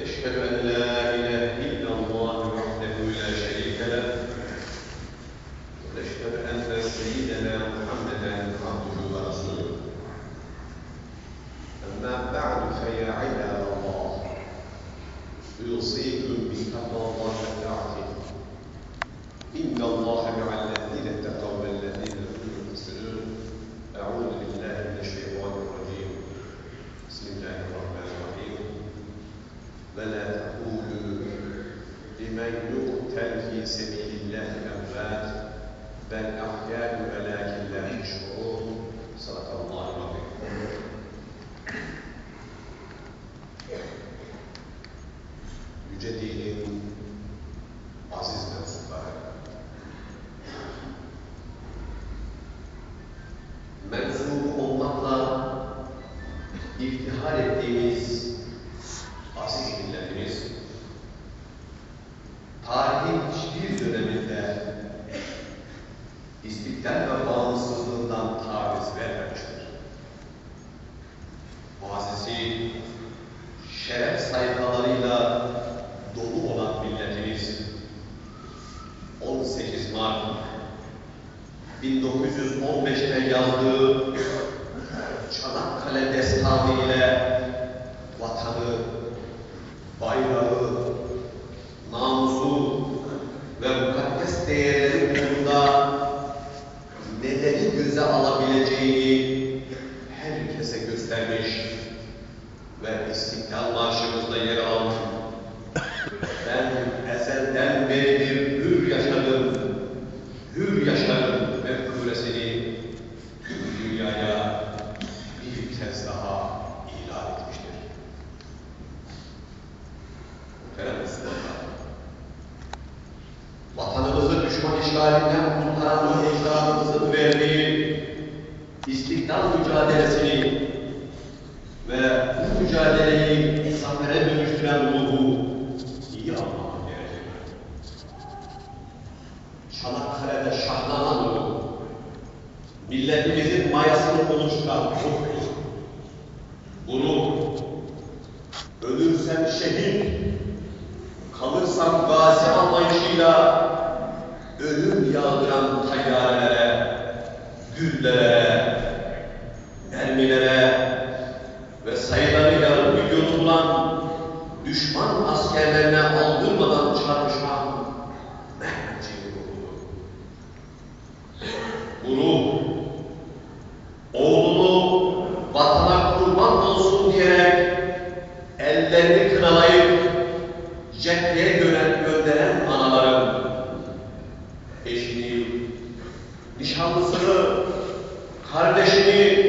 أشهد أن لا إله إلا الله وحده لا شريك له أن سيدنا محمدا عبده ورسوله. أما بعد فيا عباد الله أوصيكم إن الله من يقتل في سبيل الله أموات بل أحياء ولكن لا يشعرون. صدق الله العظيم. İstiklal ve bağımsızlığından taviz vermemiştir. Mazisi, şeref sayfalarıyla dolu olan milletimiz 18 Mart 1915'te yazdığı Çanakkale destanı ile vatanı, bayrağı, göstermiş ve İstiklal Marşımızda yer almış. Ben ezelden beridir hür yaşadım, hür yaşarım mefkuresini tüm dünyaya bir kez daha ilan etmiştir. Muhterem Müslümanlar, vatanımızı düşman işgalinden kurtaran ecdadımızın verdiği istiklal mücadelesini ve mücadeleyi zafere dönüştüren ruhu iyi anlamak gerekir. Çanakkale'de şahlanan ruh, milletimizin mayasını oluşturan ruhtur. Bunu ölürsem şehit, kalırsam gazi anlayışıyla ölüm yağdıran tayyarelere, güllere, düşman askerlerine aldırmadan çarpışan Mehmetçiğin ruhudur. Bu ruh, oğlunu vatana kurban olsun diyerek ellerini kınalayıp cepheye gören gönderen anaların eşini, nişanlısını, kardeşini,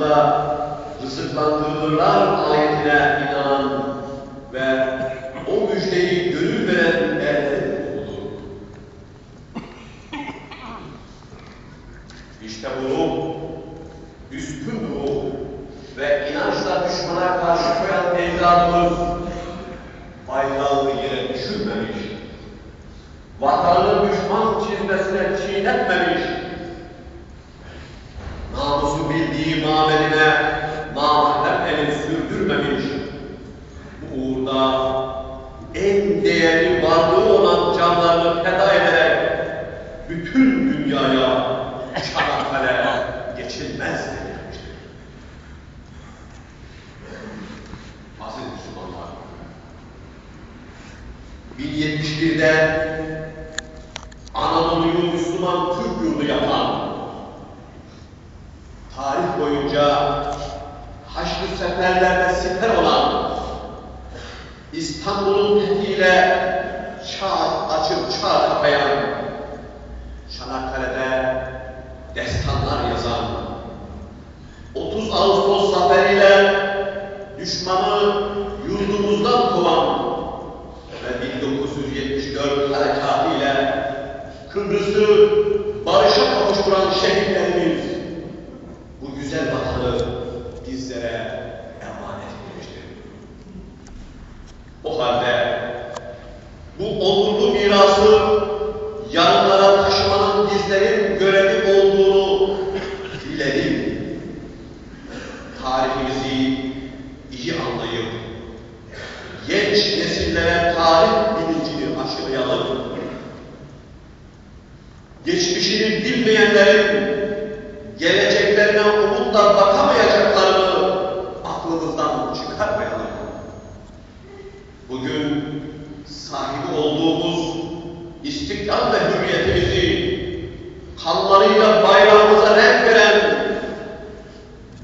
Rableri katında rızıklandırılırlar ayetine inanan ve o müjdeyi gönül veren erlerin olur. İşte bu ruh, üstün ruh ve inançla düşmana karşı koyan ecdadımız bildiği mameline namahrem elini sürdürmemiş, bu uğurda en değerli varlığı olan canlarını feda ederek bütün dünyaya Çanakkale geçilmez denilmiştir. Aziz Müslümanlar, 1071'de Anadolu'yu Müslüman Türk yurdu yapan, tarih boyunca Haçlı seferlerde siper olan, İstanbul'un fethiyle çağ açıp çağ kapayan, Çanakkale'de destanlar yazan, 30 Ağustos zaferiyle düşmanı yurdumuzdan kovan ve 1974 harekatı ile Kıbrıs'ı barışa kavuşturan şehitlerimiz bu güzel vatanı bizlere emanet ediyor. O halde bu onurlu mirası yarınlara taşımanın bizlerin görevi olduğunu bilelim. Tarihimizi iyi anlayıp genç nesillere tarih bilincini aşılayalım. Geçmişini bilmeyenlerin geleceklerine umutla bakamayacaklarını aklımızdan çıkarmayalım. Bugün sahibi olduğumuz istiklal ve hürriyetimizi kanlarıyla bayrağımıza renk veren,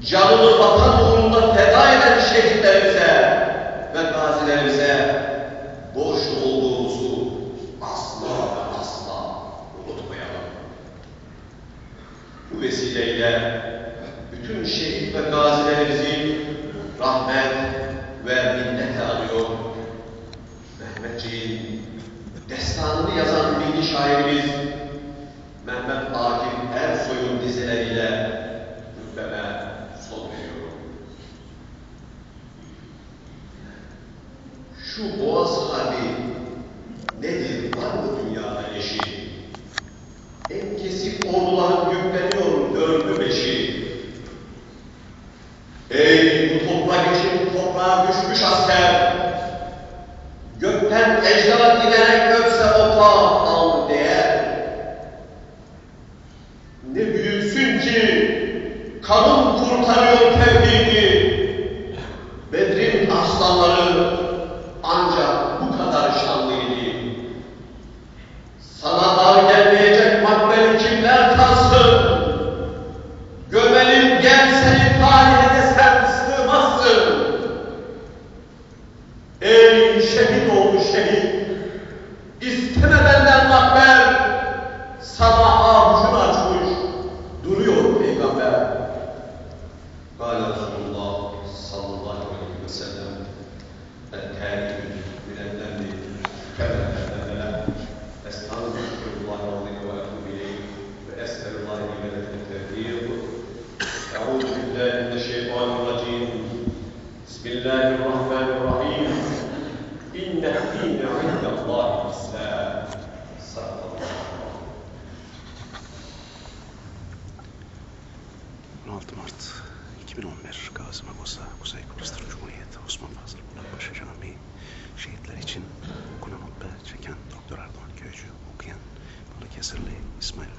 canını vatan uğrunda feda eden şehitlerimize ve gazilerimize borçlu olduğumuzu asla ve asla unutmayalım. Bu vesileyle bütün şehit ve gazilerimizi rahmet ve minnetle anıyor. Mehmetçiğin destanını yazan milli şairimiz Mehmet Akif Ersoy'un dizeleriyle hutbeme son veriyorum. Şu Boğaz Harbi nedir var mı dünyada eşi? En kesik orduların yükleniyor dördü beşi. Ey bu toprak için toprağa düşmüş asker! Ejderha dinerek öpse o aldı değer. Ne büyüksün ki kanın kurtarıyor tevhidi. Bedrin aslanları şehit 16 Mart 2011 Gazi Magosa Kuzey Kıbrıs Türk Cumhuriyeti Osman Fazıl Polat Paşa Camii şehitler için okunan hutbe çeken Doktor Erdoğan Köycü okuyan Balıkesirli İsmail